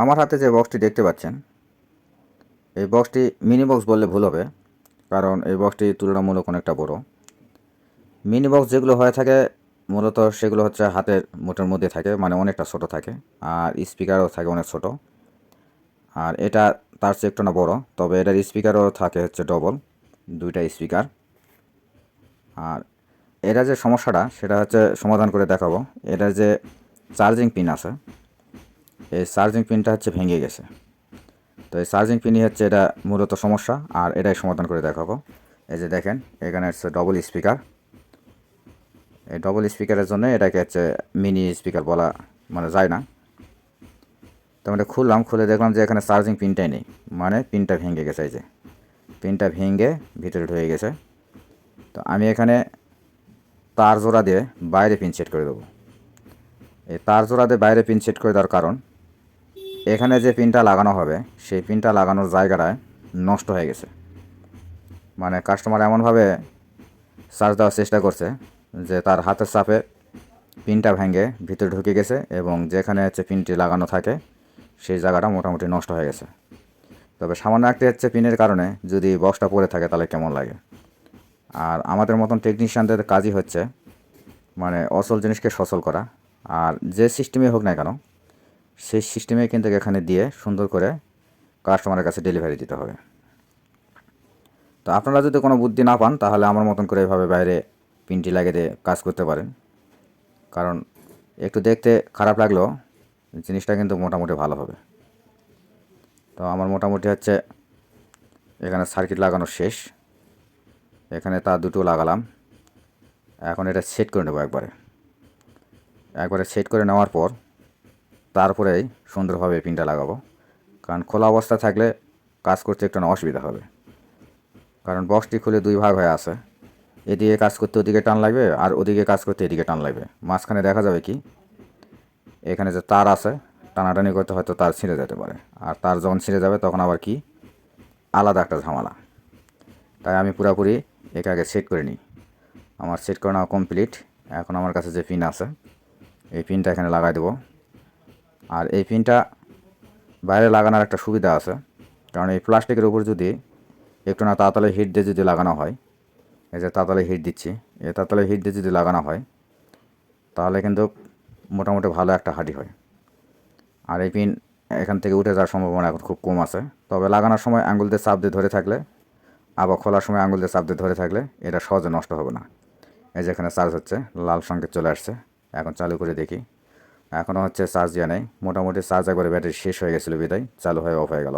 আমার হাতে যে বক্সটি দেখতে পাচ্ছেন, এই বক্সটি মিনি বক্স বললে ভুল হবে, কারণ এই বক্সটি তুলনামূলক অনেকটা বড়। মিনি বক্স যেগুলো হয়ে থাকে, মূলত সেগুলো হচ্ছে হাতের মোটের মধ্যে থাকে মানে অনেকটা ছোট থাকে, আর স্পিকারও থাকে অনেক ছোট। আর এটা তার চেয়ে একটু না বড়, তবে এটার স্পিকারও থাকে হচ্ছে ডবল দুইটা স্পিকার আর এটা যে সমস্যাটা, সেটা হচ্ছে সমাধান করে দেখাবো। এটার যে চার্জিং পিন আছে এই চার্জিং পিনটা হচ্ছে ভেঙে গেছে। তো এই চার্জিং পিনই হচ্ছে এটা মূলত সমস্যা, আর এটাই সমাধান করে দেখাবো। এই যে দেখেন, এখানে হচ্ছে ডবল স্পিকার এই ডবল স্পিকারের জন্য এটাকে হচ্ছে মিনি স্পিকার বলা মানে যায় না। তো আমরা খুললাম, খুলে দেখলাম যে এখানে চার্জিং পিনটাই নেই। মানে পিনটা ভেঙে গেছে, এই যে। পিনটা ভেঙে ভিতরে ঢুকে গেছে। তো আমি এখানে তার জোড়া দিয়ে বাইরে পিন সেট করে দেবো। এই তার জোড়া দিয়ে বাইরে পিন সেট করে দেওয়ার কারণ এখানে যে পিনটা লাগানো হবে, সেই পিনটা লাগানোর জায়গাটায় নষ্ট হয়ে গেছে। মানে কাস্টমার এমনভাবে চার্জ দেওয়ার চেষ্টা করছে যে তার হাতের চাপে পিনটা ভেঙে ভিতরে ঢুকে গেছে এবং যেখানে হচ্ছে পিনটি লাগানো থাকে, সেই জায়গাটা মোটামুটি নষ্ট হয়ে গেছে। তবে সামান্য একটি হচ্ছে পিনের কারণে যদি বক্সটা পড়ে থাকে তাহলে কেমন লাগে? আর আমাদের মতন টেকনিশিয়ানদের কাজই হচ্ছে মানে অচল জিনিসকে সচল করা। আর যে সিস্টেমে হোক না কেন সেই সিস্টেমে কিন্তু এখানে দিয়ে সুন্দর করে কাস্টমারের কাছে ডেলিভারি দিতে হবে। তো আপনারা যদি কোনো বুদ্ধি না পান, তাহলে আমার মতন করে এভাবে বাইরে পিনটি লাগিয়ে দিয়ে কাজ করতে পারেন। কারণ একটু দেখতে খারাপ লাগলেও জিনিসটা কিন্তু মোটামুটি ভালো হবে। তো আমার মোটামুটি হচ্ছে এখানে সার্কিট লাগানো শেষ। এখানে তার দুটো লাগালাম। এখন এটা সেট করে নেব একবারে। একবারে সেট করে নেওয়ার পর তারপরেই সুন্দরভাবে পিনটা লাগাবো। কারণ খোলা অবস্থা থাকলে কাজ করতে একটু অসুবিধা হবে। কারণ বক্সটি খুলে দুই ভাগ হয়ে আছে। এদিকে কাজ করতে ওদিকে টান লাগবে আর ওদিকে কাজ করতে এদিকে টান লাগবে। মাঝখানে দেখা যাবে কি, এখানে যে তার আছে, টানাটানি করতে হয়তো তার ছিঁড়ে যেতে পারে। আর তার যখন ছিঁড়ে যাবে তখন আবার কি, আলাদা একটা ঝামেলা। তাই আমি পুরোপুরি একে আগে সেট করে নিই। আমার সেট করে কমপ্লিট। এখন আমার কাছে যে পিন আছে, এই পিনটা এখানে লাগাই দেবো। আর এই পিনটা বাইরে লাগানোর একটা সুবিধা আছে। কারণ এই প্লাস্টিকের উপর যদি একটু না তাড়াতাড়ি হিট দিয়ে যদি লাগানো হয়, এই যে তাড়াতাড়ি হিট দিচ্ছি, এই তাড়াতাড়ি হিট দিয়ে যদি লাগানো হয়, তাহলে কিন্তু মোটামুটি ভালো একটা হাঁটি হয়। আর এই পিন এখান থেকে উঠে যাওয়ার সম্ভাবনা এখন খুব কম আছে। তবে লাগানোর সময় আঙুল দিয়ে চাপ দিয়ে ধরে থাকলে, আবার খোলার সময় আঙুল দিয়ে চাপ দিয়ে ধরে থাকলে এটা সহজে নষ্ট হবে না। এই যে এখানে চার্জ হচ্ছে, লাল সংকেত চলে আসছে। এখন চালু করে দেখি। এখনও হচ্ছে চার্জ দেওয়া নেই। মোটামুটি চার্জ একবারে ব্যাটারি শেষ হয়ে গেছিল বিদায়, চালু হয়ে অফ হয়ে গেল।